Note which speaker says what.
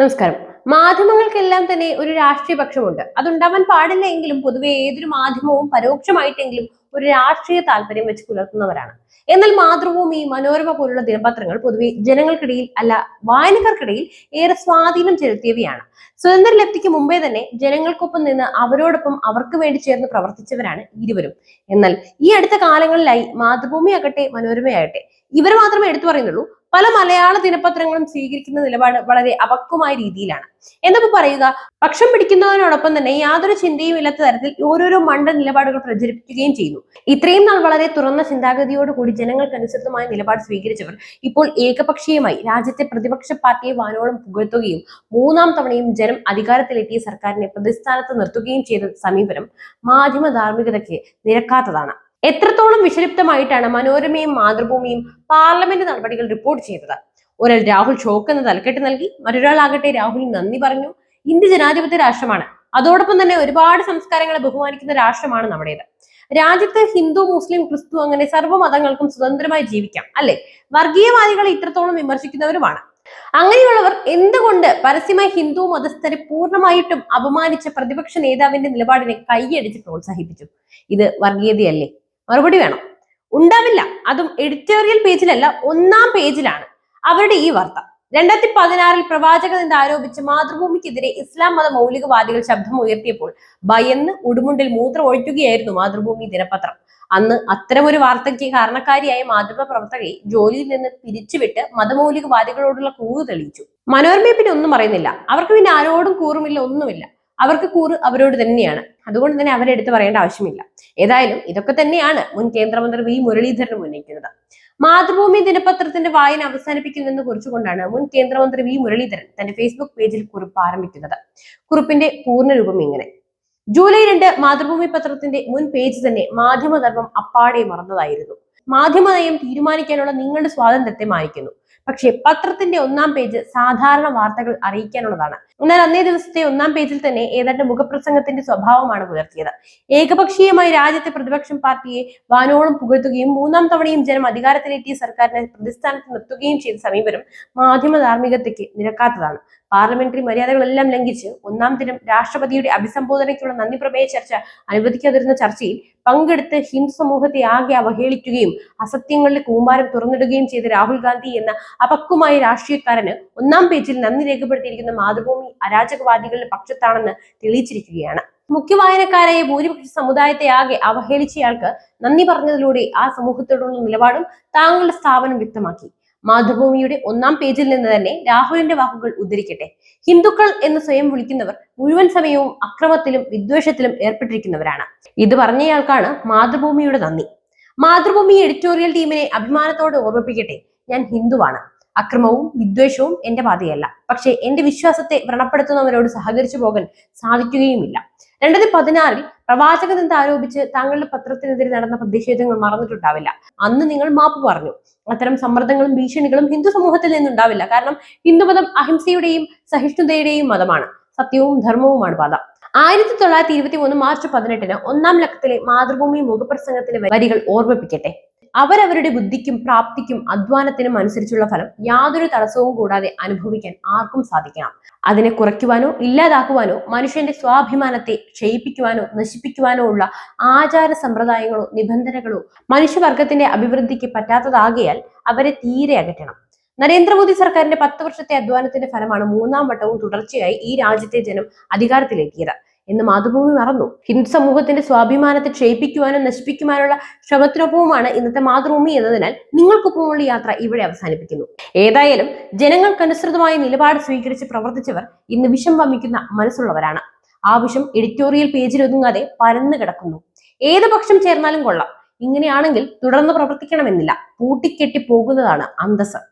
Speaker 1: നമസ്കാരം. മാധ്യമങ്ങൾക്കെല്ലാം തന്നെ ഒരു രാഷ്ട്രീയ പക്ഷമുണ്ട്. അതുണ്ടാവാൻ പാടില്ല എങ്കിലും പൊതുവെ ഏതൊരു മാധ്യമവും പരോക്ഷമായിട്ടെങ്കിലും ഒരു രാഷ്ട്രീയ താല്പര്യം വെച്ച് പുലർത്തുന്നവരാണ്. എന്നാൽ മാതൃഭൂമി മനോരമ പോലുള്ള ദിനപത്രങ്ങൾ പൊതുവെ ജനങ്ങൾക്കിടയിൽ അല്ല വായനക്കാർക്കിടയിൽ ഏറെ സ്വാധീനം ചെലുത്തിയവയാണ്. സ്വതന്ത്ര ലബ്ധിക്ക് മുമ്പേ തന്നെ ജനങ്ങൾക്കൊപ്പം നിന്ന് അവരോടൊപ്പം അവർക്ക് വേണ്ടി ചേർന്ന് പ്രവർത്തിച്ചവരാണ് ഇരുവരും. എന്നാൽ ഈ അടുത്ത കാലങ്ങളിലായി മാതൃഭൂമി ആകട്ടെ മനോരമയാകട്ടെ ഇവർ മാത്രമേ എടുത്തു പറയുന്നുള്ളൂ. പല മലയാള ദിനപത്രങ്ങളും സ്വീകരിക്കുന്ന നിലപാട് വളരെ അപക്വമായ രീതിയിലാണ്. എന്നപ്പോ പറയുക പക്ഷം പിടിക്കുന്നതിനോടൊപ്പം തന്നെ യാതൊരു ചിന്തയും ഇല്ലാത്ത തരത്തിൽ ഓരോരോ മണ്ട നിലപാടുകൾ പ്രചരിപ്പിക്കുകയും ചെയ്യുന്നു. ഇത്രയും നാൾ വളരെ തുറന്ന ചിന്താഗതിയോട് കൂടി ജനങ്ങൾക്കനുസൃതമായ നിലപാട് സ്വീകരിച്ചവർ ഇപ്പോൾ ഏകപക്ഷീയമായി രാജ്യത്തെ പ്രതിപക്ഷ പാർട്ടിയെ വാനോളം പുകഴ്ത്തുകയും മൂന്നാം തവണയും ജനം അധികാരത്തിലെത്തിയ സർക്കാരിനെ പ്രതിസ്ഥാനത്ത് നിർത്തുകയും ചെയ്ത സമീപനം മാധ്യമ ധാർമ്മികതയ്ക്ക് നിരക്കാത്തതാണ്. എത്രത്തോളം വിഷലിപ്തമായിട്ടാണ് മനോരമയും മാതൃഭൂമിയും പാർലമെന്റ് നടപടികൾ റിപ്പോർട്ട് ചെയ്തത്? ഒരാൾ രാഹുൽ ഷോക്ക് എന്ന തലക്കെട്ട് നൽകി മറ്റൊരാളാകട്ടെ രാഹുൽ നന്ദി പറഞ്ഞു. ഇന്ത്യ ജനാധിപത്യ രാഷ്ട്രമാണ്. അതോടൊപ്പം തന്നെ ഒരുപാട് സംസ്കാരങ്ങളെ ബഹുമാനിക്കുന്ന രാഷ്ട്രമാണ് നമ്മുടേത്. രാജ്യത്ത് ഹിന്ദു മുസ്ലിം ക്രിസ്തു അങ്ങനെ സർവ മതങ്ങൾക്കും സ്വതന്ത്രമായി ജീവിക്കാം അല്ലെ? വർഗീയവാദികളെ ഇത്രത്തോളം വിമർശിക്കുന്നവരുമാണ്. അങ്ങനെയുള്ളവർ എന്തുകൊണ്ട് പരസ്യമായി ഹിന്ദു മതസ്ഥരെ പൂർണമായിട്ടും അപമാനിച്ച പ്രതിപക്ഷ നേതാവിന്റെ നിലപാടിനെ കൈയടിച്ച് പ്രോത്സാഹിപ്പിച്ചു? ഇത് വർഗീയതയല്ലേ? മറുപടി വേണം. ഉണ്ടാവില്ല. അതും എഡിറ്റോറിയൽ പേജിലല്ല ഒന്നാം പേജിലാണ് അവരുടെ ഈ വാർത്ത. രണ്ടായിരത്തി പതിനാറിൽ പ്രവാചകൻ എന്ന് ആരോപിച്ച് മാതൃഭൂമിക്കെതിരെ ഇസ്ലാം മത മൗലികവാദികൾ ശബ്ദം ഉയർത്തിയപ്പോൾ ഭയന്ന് ഉടുമുണ്ടിൽ മൂത്രം ഒഴിക്കുകയായിരുന്നു മാതൃഭൂമി ദിനപത്രം. അന്ന് അത്തരമൊരു വാർത്തയ്ക്ക് കാരണക്കാരിയായ മാധ്യമ പ്രവർത്തകയെ ജോലിയിൽ നിന്ന് പിരിച്ചുവിട്ട് മതമൗലികവാദികളോടുള്ള കൂറ് തെളിയിച്ചു. മനോരമയെ പിന്നെ ഒന്നും പറയുന്നില്ല. അവർക്ക് പിന്നെ ആരോടും കൂറുമില്ല ഒന്നുമില്ല. അവർക്ക് കൂറ് അവരോട് തന്നെയാണ്. അതുകൊണ്ട് തന്നെ അവരെ എടുത്ത് പറയേണ്ട ആവശ്യമില്ല. ഏതായാലും ഇതൊക്കെ തന്നെയാണ് മുൻ കേന്ദ്രമന്ത്രി വി. മുരളീധരൻ ഉന്നയിക്കുന്നത് മാതൃഭൂമി ദിനപത്രത്തിന്റെ വായന അവസാനിപ്പിക്കുന്നതെന്ന് കുറിച്ചുകൊണ്ടാണ് മുൻ കേന്ദ്രമന്ത്രി വി. മുരളീധരൻ തന്റെ ഫേസ്ബുക്ക് പേജിൽ കുറിപ്പ് ആരംഭിക്കുന്നത്. കുറിപ്പിന്റെ പൂർണരൂപം ഇങ്ങനെ. ജൂലൈ രണ്ട് മാതൃഭൂമി പത്രത്തിന്റെ മുൻ പേജ് തന്നെ മാധ്യമധർമ്മം അപ്പാടെ മറന്നതായിരുന്നു. മാധ്യമ നയം തീരുമാനിക്കാനുള്ള നിങ്ങളുടെ സ്വാതന്ത്ര്യത്തെ മാനിക്കുന്നു. പക്ഷേ പത്രത്തിന്റെ ഒന്നാം പേജ് സാധാരണ വാർത്തകൾ അറിയിക്കാനുള്ളതാണ്. എന്നാൽ അന്നേ ദിവസത്തെ ഒന്നാം പേജിൽ തന്നെ ഏതാണ്ട് മുഖപ്രസംഗത്തിന്റെ സ്വഭാവമാണ് പുലർത്തിയത്. ഏകപക്ഷീയമായി രാജ്യത്തെ പ്രതിപക്ഷം പാർട്ടിയെ വാനോളം പുകഴ്ത്തുകയും മൂന്നാം തവണയും ജനം അധികാരത്തിലെത്തിയ സർക്കാരിനെ പ്രതിസ്ഥാനത്ത് നിർത്തുകയും ചെയ്ത സമീപനം മാധ്യമ ധാർമ്മികതയ്ക്ക് നിരക്കാത്തതാണ്. പാർലമെന്ററി മര്യാദകളെല്ലാം ലംഘിച്ച് ഒന്നാം ദിനം രാഷ്ട്രപതിയുടെ അഭിസംബോധനയ്ക്കുള്ള നന്ദി പ്രമേയ ചർച്ച അനുവദിക്കാതിരുന്ന ചർച്ചയിൽ പങ്കെടുത്ത് ഹിന്ദു സമൂഹത്തെ ആകെ അവഹേളിക്കുകയും അസത്യങ്ങളുടെ കൂമ്പാരം തുറന്നിടുകയും ചെയ്ത രാഹുൽ ഗാന്ധി എന്ന അപക്വമായ രാഷ്ട്രീയക്കാരന് ഒന്നാം പേജിൽ നന്ദി രേഖപ്പെടുത്തിയിരിക്കുന്ന മാതൃഭൂമി അരാജകവാദികളുടെ പക്ഷത്താണെന്ന് തെളിയിച്ചിരിക്കുകയാണ്. മുഖ്യ വായനക്കാരായ ഭൂരിപക്ഷ സമുദായത്തെ ആകെ അവഹേളിച്ചയാൾക്ക് നന്ദി പറഞ്ഞതിലൂടെ ആ സമൂഹത്തോടുള്ള നിലപാടും താങ്കളുടെ സ്ഥാപനം വ്യക്തമാക്കി. മാതൃഭൂമിയുടെ ഒന്നാം പേജിൽ നിന്ന് തന്നെ രാഹുലിന്റെ വാക്കുകൾ ഉദ്ധരിക്കട്ടെ. ഹിന്ദുക്കൾ എന്ന് സ്വയം വിളിക്കുന്നവർ മുഴുവൻ സമയവും അക്രമത്തിലും വിദ്വേഷത്തിലും ഏർപ്പെട്ടിരിക്കുന്നവരാണ്. ഇത് പറഞ്ഞയാൾക്കാണ് മാതൃഭൂമിയുടെ നന്ദി. മാതൃഭൂമി എഡിറ്റോറിയൽ ടീമിനെ അഭിമാനത്തോടെ ഓർമ്മിപ്പിക്കട്ടെ. ഞാൻ ഹിന്ദുവാണ്. അക്രമവും വിദ്വേഷവും എന്റെ പാതയല്ല. പക്ഷേ എന്റെ വിശ്വാസത്തെ വ്രണപ്പെടുത്തുന്നവരോട് സഹകരിച്ചു പോകാൻ സാധിക്കുകയുമില്ല. രണ്ടായിരത്തി പതിനാറിൽ പ്രവാചകൻ ആരോപിച്ച് താങ്കളുടെ പത്രത്തിനെതിരെ നടന്ന പ്രതിഷേധങ്ങൾ മറന്നിട്ടുണ്ടാവില്ല? അന്ന് നിങ്ങൾ മാപ്പ് പറഞ്ഞു. അത്തരം സമ്മർദ്ദങ്ങളും ഭീഷണികളും ഹിന്ദു സമൂഹത്തിൽ നിന്നുണ്ടാവില്ല. കാരണം ഹിന്ദുമതം അഹിംസയുടെയും സഹിഷ്ണുതയുടെയും മതമാണ്. സത്യവും ധർമ്മവുമാണ് പാത. ആയിരത്തി തൊള്ളായിരത്തി ഇരുപത്തി മൂന്ന് മാർച്ച് പതിനെട്ടിന് ഒന്നാം ലക്കത്തിലെ മാതൃഭൂമി മുഖപ്രസംഗത്തിലെ വരികൾ ഓർമ്മിപ്പിക്കട്ടെ? അവരവരുടെ ബുദ്ധിക്കും പ്രാപ്തിക്കും അധ്വാനത്തിനും അനുസരിച്ചുള്ള ഫലം യാതൊരു തടസ്സവും കൂടാതെ അനുഭവിക്കാൻ ആർക്കും സാധിക്കണം. അതിനെ കുറയ്ക്കുവാനോ ഇല്ലാതാക്കുവാനോ മനുഷ്യന്റെ സ്വാഭിമാനത്തെ ക്ഷയിപ്പിക്കുവാനോ നശിപ്പിക്കുവാനോ ഉള്ള ആചാര സമ്പ്രദായങ്ങളോ നിബന്ധനകളോ മനുഷ്യവർഗത്തിന്റെ അഭിവൃദ്ധിക്ക് പറ്റാത്തതാകിയാൽ അവരെ തീരെ അകറ്റണം. നരേന്ദ്രമോദി സർക്കാരിന്റെ പത്ത് വർഷത്തെ അധ്വാനത്തിന്റെ ഫലമാണ് മൂന്നാം വട്ടവും തുടർച്ചയായി ഈ രാജ്യത്തെ ജനം അധികാരത്തിലെത്തിയത്. എന്ന് മാതൃഭൂമി മറന്നു. ഹിന്ദു സമൂഹത്തിന്റെ സ്വാഭിമാനത്തെ ക്ഷയിപ്പിക്കുവാനും നശിപ്പിക്കുവാനുള്ള ശ്രമത്തിനൊപ്പവുമാണ് ഇന്നത്തെ മാതൃഭൂമി എന്നതിനാൽ നിങ്ങൾക്കൊപ്പമുള്ള യാത്ര ഇവിടെ അവസാനിപ്പിക്കുന്നു. ഏതായാലും ജനങ്ങൾക്കനുസൃതമായ നിലപാട് സ്വീകരിച്ച് പ്രവർത്തിച്ചവർ ഇന്ന് വിഷം വമിക്കുന്ന മനസ്സുള്ളവരാണ്. ആ വിഷം എഡിറ്റോറിയൽ പേജിൽ ഒതുങ്ങാതെ പരന്നു കിടക്കുന്നു. ഏത് പക്ഷം ചേർന്നാലും കൊള്ളാം. ഇങ്ങനെയാണെങ്കിൽ തുടർന്ന് പ്രവർത്തിക്കണമെന്നില്ല. പൂട്ടിക്കെട്ടി പോകുന്നതാണ് അന്തസ്